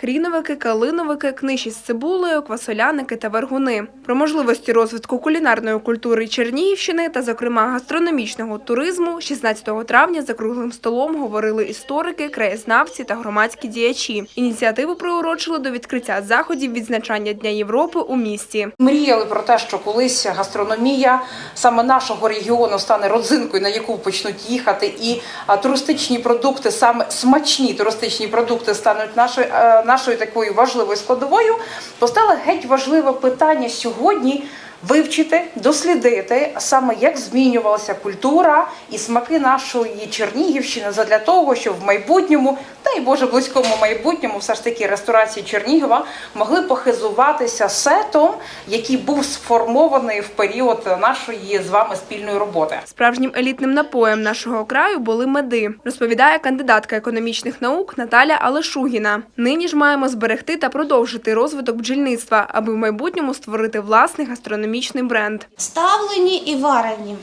хріновики, калиновики, книжі з цибулею, квасоляники та вергуни. Про можливості розвитку кулінарної культури Чернігівщини та, зокрема, гастрономічного туризму 16 травня за круглим столом говорили історики, краєзнавці та громадські діячі. Ініціативу приурочили до відкриття заходів відзначання Дня Європи у місті. Мріяли про те, що колись гастрономія саме нашого регіону стане родзинкою, на яку почнуть їхати, і туристичні продукти, саме смачні туристичні продукти, стануть нашою е, нашою такою важливою складовою. Постало геть важливе питання сьогодні. Вивчити, дослідити саме як змінювалася культура і смаки нашої Чернігівщини задля того, щоб в майбутньому, дай Боже, близькому майбутньому, все ж таки ресторації Чернігова могли похизуватися сетом, який був сформований в період нашої з вами спільної роботи. Справжнім елітним напоєм нашого краю були меди, розповідає кандидатка економічних наук Наталя Алешугіна. Нині ж маємо зберегти та продовжити розвиток бджільництва, аби в майбутньому створити власний гастрономічний бренд. ставлені і варені,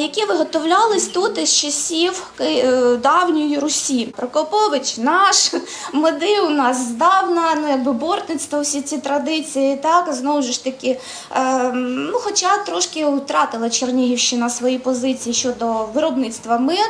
які виготовлялись тут із часів е, давньої Русі. Прокопович наш, меди у нас здавна, ну якби бортництво, всі ці традиції, так знову ж таки. е, Ну, хоча трошки втратила Чернігівщина свої позиції щодо виробництва меду.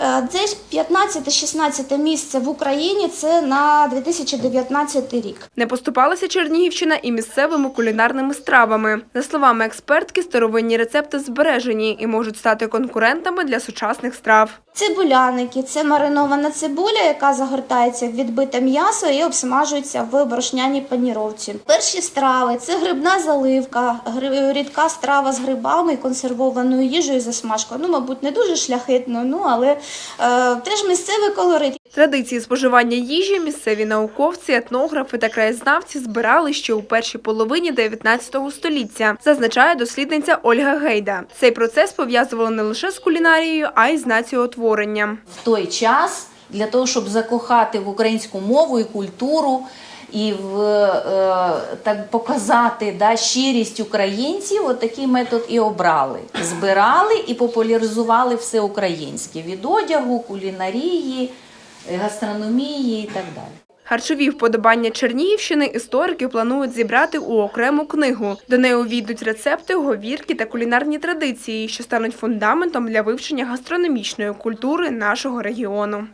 Е, Це ж 15-16 місце в Україні. Це на 2019 рік. Не поступалася Чернігівщина і місцевими кулінарними стравами. За словами експертки, старовинні рецепти збережені і можуть стати конкурентами для сучасних страв. Цибуляники це маринована цибуля, яка загортається в відбите м'ясо і обсмажується в борошняній паніровці. Перші страви це грибна заливка, рідка страва з грибами і консервованою їжею засмажкою. Ну, мабуть, не дуже шляхетно, ну але е, теж місцевий колорит. Традиції споживання їжі місцеві науковці, етнографи та краєзнавці збирали ще у першій половині 19 століття, зазначає дослідниця Ольга Гейда. Цей процес пов'язували не лише з кулінарією, а й з націоутворенням. в той час для того, щоб закохати в українську мову і культуру. І в е, так показати да, щирість українців, от метод і обрали. Збирали і популяризували все українське від одягу, кулінарії, гастрономії і так далі. Харчові вподобання Чернігівщини історики планують зібрати у окрему книгу. До неї увійдуть рецепти, говірки та кулінарні традиції, що стануть фундаментом для вивчення гастрономічної культури нашого регіону.